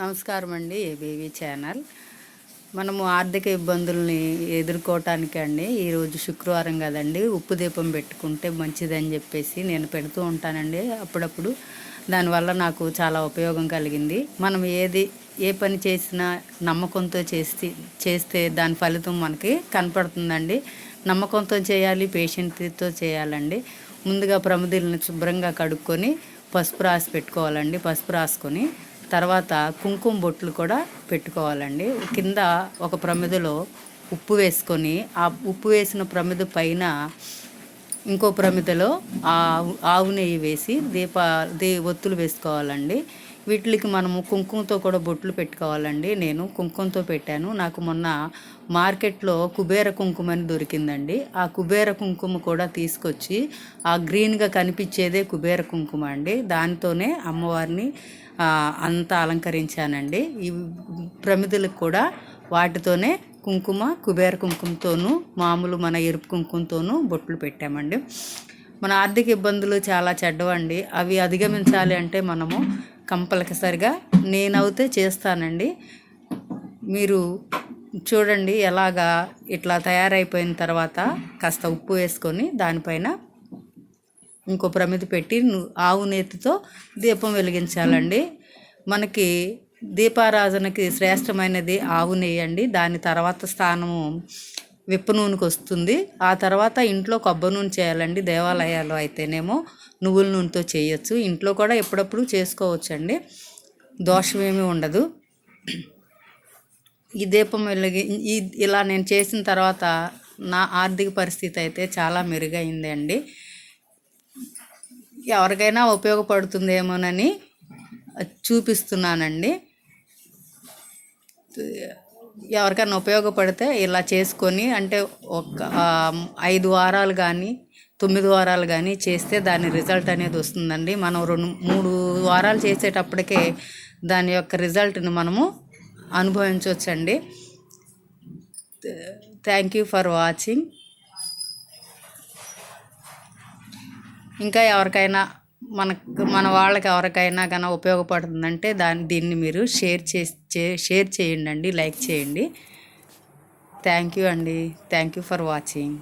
నమస్కారం అండి ABV channel. మనము ఆర్థిక ఇబ్బందుల్ని ఎదుర్కోవటానికి అండి ఈరోజు శుక్రవారం కదండి ఉప్పు దీపం పెట్టుకుంటే మంచిదని చెప్పేసి నేను పెడుతూ ఉంటానండి. అప్పుడప్పుడు దానివల్ల నాకు చాలా ఉపయోగం కలిగింది. మనం ఏది ఏ పని చేసినా నమ్మకంతో చేస్తే చేస్తే దాని ఫలితం మనకి కనపడుతుందండి. నమ్మకంతో చేయాలి పేషెంట్తో చేయాలండి. ముందుగా ప్రమిదల్ని శుభ్రంగా కడుక్కొని పసుపు రాసి పెట్టుకోవాలండి పసుపు రాసుకొని. తర్వాత కుంకుమ బొట్లు కూడా పెట్టుకోవాలండి. కింద ఒక ప్రమిదలో ఉప్పు వేసుకొని ఆ ఉప్పు వేసిన ప్రమిద పైన ఇంకో ప్రమిదలో ఆవు ఆవు నెయ్యి వేసి దీప దీ ఒత్తులు వేసుకోవాలండి. వీటికి మనము కుంకుమతో కూడా బొట్లు పెట్టుకోవాలండి. నేను కుంకుమతో పెట్టాను. నాకు మొన్న మార్కెట్లో కుబేర కుంకుమ అని దొరికిందండి. ఆ కుబేర కుంకుమ కూడా తీసుకొచ్చి ఆ గ్రీన్గా కనిపించేదే కుబేర కుంకుమ అండి. దానితోనే అమ్మవారిని అంతా అలంకరించానండి. ఈ ప్రమిదలకు కూడా వాటితోనే కుంకుమ కుబేర కుంకుమతోనూ మామూలు మన ఎరుపు కుంకుమతోనూ బొట్లు పెట్టామండి. మన ఆర్థిక ఇబ్బందులు చాలా చెడ్డవండి. అవి అధిగమించాలి అంటే మనము కంపల్సరిగా నేనైతే చేస్తానండి. మీరు చూడండి ఎలాగా ఇట్లా తయారైపోయిన తర్వాత కాస్త ఉప్పు వేసుకొని దానిపైన ఇంకో ప్రమిది పెట్టి ఆవు నేతితో దీపం వెలిగించాలండి. మనకి దీపారాధనకి శ్రేష్టమైనది ఆవు నెయ్యండి దాని తర్వాత స్థానము విప్ప నూనెకి వస్తుంది. ఆ తర్వాత ఇంట్లో కొబ్బరి నూనె చేయాలండి. దేవాలయాలు అయితేనేమో నువ్వుల నూనెతో చేయొచ్చు. ఇంట్లో కూడా ఎప్పుడప్పుడు చేసుకోవచ్చు అండి దోషమేమీ ఉండదు. ఈ దీపం వెలిగి ఈ ఇలా నేను చేసిన తర్వాత నా ఆర్థిక పరిస్థితి అయితే చాలా మెరుగైంది అండి ఎవరికైనా ఉపయోగపడుతుందేమోనని చూపిస్తున్నానండి. ఎవరికైనా ఉపయోగపడితే ఇలా చేసుకొని అంటే ఒక ఐదు వారాలు కానీ తొమ్మిది వారాలు కానీ చేస్తే దాని రిజల్ట్ అనేది వస్తుందండి. మనం రెండు మూడు వారాలు చేసేటప్పటికే దాని యొక్క రిజల్ట్ని మనము అనుభవించవచ్చండి థ్యాంక్ యూ ఫర్ వాచింగ్. ఇంకా ఎవరికైనా మనకు మన వాళ్ళకి ఎవరికైనా కన్నా ఉపయోగపడుతుందంటే దాన్ని దీన్ని మీరు షేర్ చేసి షేర్ చేయండి అండి లైక్ చేయండి. థ్యాంక్ యూ అండి. Thank you for watching.